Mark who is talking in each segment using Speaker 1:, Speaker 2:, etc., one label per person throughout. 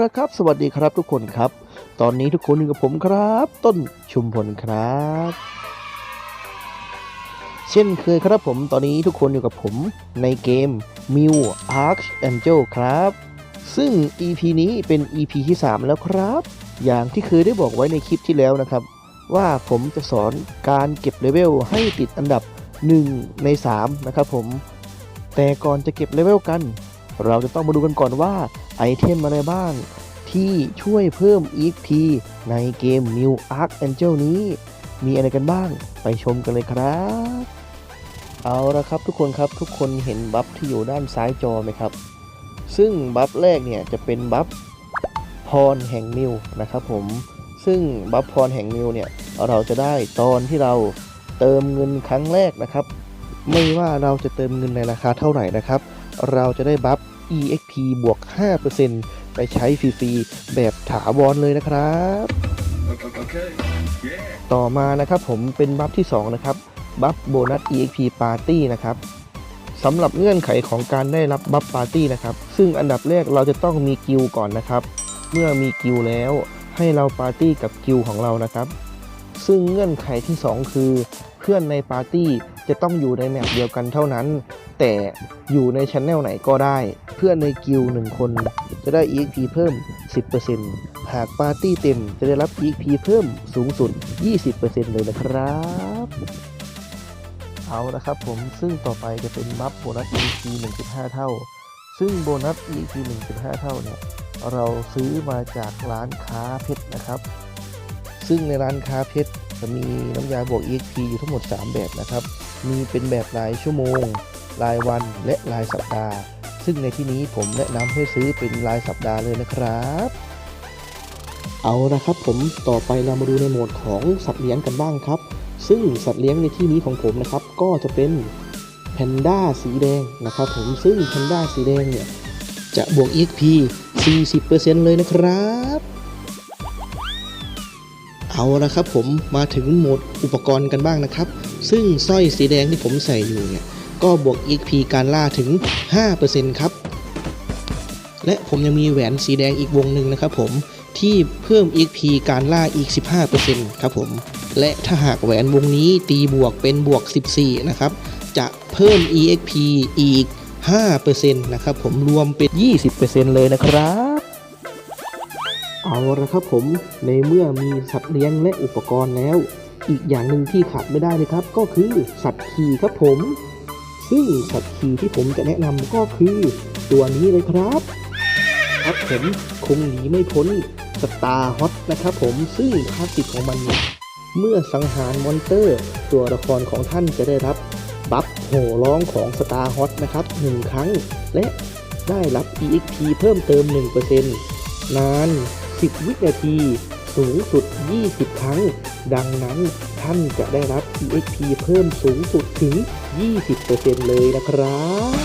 Speaker 1: ละครับ สวัสดีครับทุกคนครับ ตอนนี้ทุกคนอยู่กับผมครับ ต้นชุมพลครับ เช่นเคยครับผมตอนนี้ทุกคนอยู่กับผมในเกม m e w Archangel ครับ ซึ่ง EP นี้เป็น EP ที่ 3 แล้วครับ อย่างที่เคยได้บอกไว้ในคลิปที่แล้วนะครับ ว่าผมจะสอนการเก็บเลเวลให้ติดอันดับ 1 ใน 3 นะครับผม แต่ก่อนจะเก็บเลเวลกัน เราจะต้องมาดูกันก่อนว่า ไอเทมอะไรบ้าง ที่ช่วยเพิ่ม EXP ในเกม New Arc Angel นี้ มีอะไรกันบ้างไปชมกันเลยครับ เอาละครับทุกคนครับทุกคนเห็นบัฟที่อยู่ด้านซ้ายจอไหมครับ ซึ่งบัฟแรกเนี่ยจะเป็นบัฟพรแห่งนิวนะครับผมซึ่งบัฟพรแห่งนิวเนี่ยเราจะได้ตอนที่เราเติมเงินครั้งแรกนะครับ ไม่ว่าเราจะเติมเงินในราคาเท่าไหร่นะครับ เราจะได้บัฟ EXP บวก 5%ไปใช้ฟรีๆแบบถาวรเลยนะครับ
Speaker 2: Okay. Yeah.
Speaker 1: ต่อมานะครับผมเป็นบัฟที่ 2 นะครับบัฟโบนัส EXP Party นะครับสำหรับเงื่อนไขของการได้รับบัฟปาร์ตี้นะครับ ซึ่งอันดับแรกเราจะต้องมีกิลก่อนนะครับ เมื่อมีกิลแล้วให้เราปาร์ตี้กับกิลของเรานะครับ ซึ่งเงื่อนไขที่ 2 คือ เพื่อนในปาร์ตี้จะต้องอยู่ในแมปเดียวกันเท่านั้น แต่อยู่ในช anel ไหนก็ได้ เพื่อนในกิลหนึ่งคนจะได้ EXP เพิ่ม 10%หากปาร์ตี้เต็มจะได้รับ EXP เพิ่มสูงสุด 20%เลยนะครับ เอาละครับผมซึ่งต่อไปจะเป็นบัฟโบนัส EXP 1.5 เท่า ซึ่งโบนัส EXP 1.5 เท่าเนี่ยเราซื้อมาจากร้านค้าเพชรนะครับ ซึ่งในร้านค้าเพชรจะมีน้ำยาบวก EXP อยู่ทั้งหมด 3 แบบนะครับ มีเป็นแบบรายชั่วโมง รายวันและรายสัปดาห์ ซึ่งในที่นี้ผมแนะนำให้ซื้อเป็นรายสัปดาห์เลยนะครับ เอาละครับผมต่อไปเรามาดูในโหมดของสัตว์เลี้ยงกันบ้างครับ ซึ่งสัตว์เลี้ยงในที่นี้ของผมนะครับ ก็จะเป็นแพนด้าสีแดงนะครับผมซึ่งแพนด้าสีแดงเนี่ยจะบวก EXP 40%เลยนะครับ เอาละครับผมมาถึงโหมดอุปกรณ์กันบ้างนะครับ ซึ่งสร้อยสีแดงที่ผมใส่อยู่เนี่ย ก็บวก EXP การล่าถึง 5%ครับ และผมยังมีแหวนสีแดงอีกวงหนึ่งนะครับผมที่เพิ่ม EXP การล่าอีก 15%ครับผม และถ้าหากแหวนวงนี้ตีบวกเป็นบวก 14 นะครับ จะเพิ่ม EXP อีก 5%นะครับผมรวมเป็น 20%เลยนะครับ เอาละครับผมในเมื่อมีสัตว์เลี้ยงและอุปกรณ์แล้ว อีกอย่างหนึ่งที่ขาดไม่ได้เลยครับ ก็คือสัตว์ขี่ครับผม ซึ่งสัตว์ขี่ที่ผมจะแนะนำก็คือตัวนี้เลยครับครับผมคงหนีไม่พ้นสตาร์ฮอตนะครับผมซึ่งภาสิทธิ์ของมันเนี่ยเมื่อสังหารมอนเตอร์ ตัวละครของท่านจะได้รับบัฟโห่ร้องของสตาร์ฮอตนะครับ 1 ครั้ง และได้รับ EXP เพิ่มเติม 1%นาน 10 วินาที สูงสุด 20 ครั้ง ดังนั้นท่านจะได้รับ EXP เพิ่มสูงสุดถึง 20%เลยนะครับ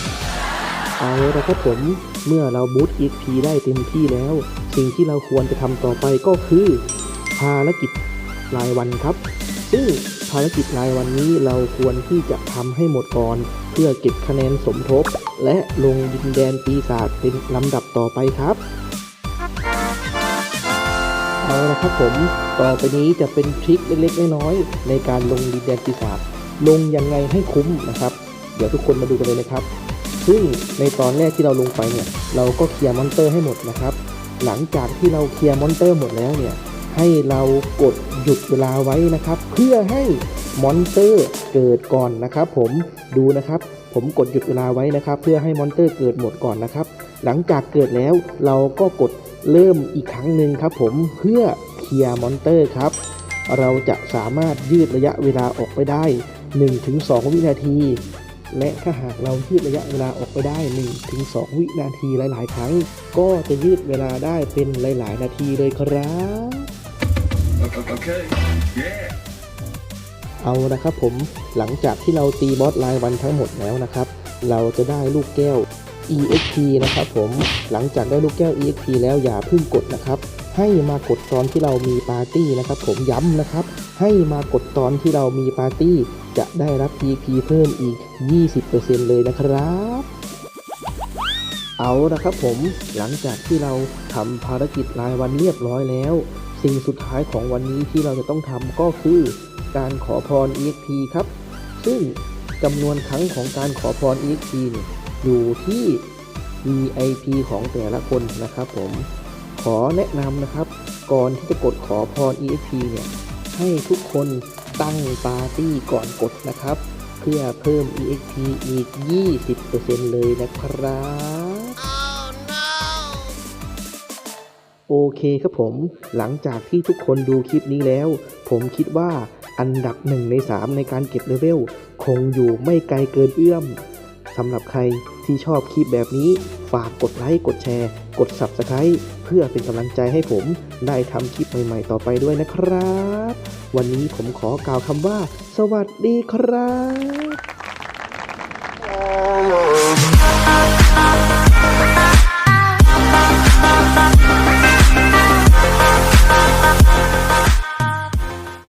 Speaker 1: เอาละครับผมเมื่อเราบูต EXP ได้เต็มที่แล้ว สิ่งที่เราควรจะทำต่อไปก็คือ ภารกิจรายวันครับ ซึ่งภารกิจรายวันนี้เราควรที่จะทำให้หมดก่อน เพื่อเก็บคะแนนสมทบ และลงดินแดนปีศาจเป็นลำดับต่อไปครับ เอาละครับผม ต่อไปนี้จะเป็นทริคเล็กๆน้อยๆในการลงดินแดนปีศาจลงยังไงให้คุ้มนะครับ เดี๋ยวทุกคนมาดูกันเลยนะครับซึ่งในตอนแรกที่เราลงไปเนี่ย เราก็เคลียร์มอนเตอร์ให้หมดนะครับ หลังจากที่เราเคลียร์มอนเตอร์หมดแล้วเนี่ยให้เรากดหยุดเวลาไว้นะครับ เพื่อให้มอนเตอร์เกิดก่อนนะครับ ผมดูนะครับ ผมกดหยุดเวลาไว้นะครับ เพื่อให้มอนเตอร์เกิดหมดก่อนนะครับ หลังจากเกิดแล้วเราก็กด เริ่มอีกครั้งหนึ่งครับผมเพื่อเคลียร์มอนเตอร์ครับ เราจะสามารถยืดระยะเวลาออกไปได้ 1-2 วินาที และถ้าหากเรายืดระยะเวลาออกไปได้ 1-2 วินาทีหลาย ๆ ครั้ง ก็จะยืดเวลาได้เป็นหลาย ๆ นาทีเลยครับ
Speaker 2: Okay. Yeah.
Speaker 1: เอานะครับผมหลังจากที่เราตีบอสรายวันทั้งหมดแล้วนะครับ เราจะได้ลูกแก้ว EXP นะครับผมหลังจากได้ลูกแก้ว EXP แล้วอย่าเพิ่งกดนะครับ ให้มากดตอนที่เรามีปาร์ตี้นะครับ ผมย้ำนะครับ ให้มากดตอนที่เรามีปาร์ตี้ จะได้รับ EXP เพิ่มอีก 20%เลยนะครับ เอาละครับผมหลังจากที่เราทำภารกิจรายวันเรียบร้อยแล้ว สิ่งสุดท้ายของวันนี้ที่เราจะต้องทำก็คือ การขอพร EXP ครับ ซึ่งจำนวนครั้งของการขอพร EXP เนี่ย อยู่ที่ VIP ของแต่ละคนนะครับผมขอแนะนำนะครับ ก่อนที่จะกดขอพร EXP เนี่ยให้ทุกคนตั้งปาร์ตี้ก่อนกดนะครับ เพื่อเพิ่ม EXP อีก 20%เลยนะครับโอเคครับผม หลังจากที่ทุกคนดูคลิปนี้แล้ว ผมคิดว่าอันดับ 1 ใน 3 ในการเก็บเลเวล คงอยู่ไม่ไกลเกินเอื้อม สำหรับใครที่ชอบคลิปแบบนี้ ฝากกดไลค์กดแชร์ กด Subscribe เพื่อเป็นกำลังใจให้ผมได้ทำคลิปใหม่ๆต่อไปด้วยนะครับ วันนี้ผมขอกล่าวคำว่า สวัสดีครับ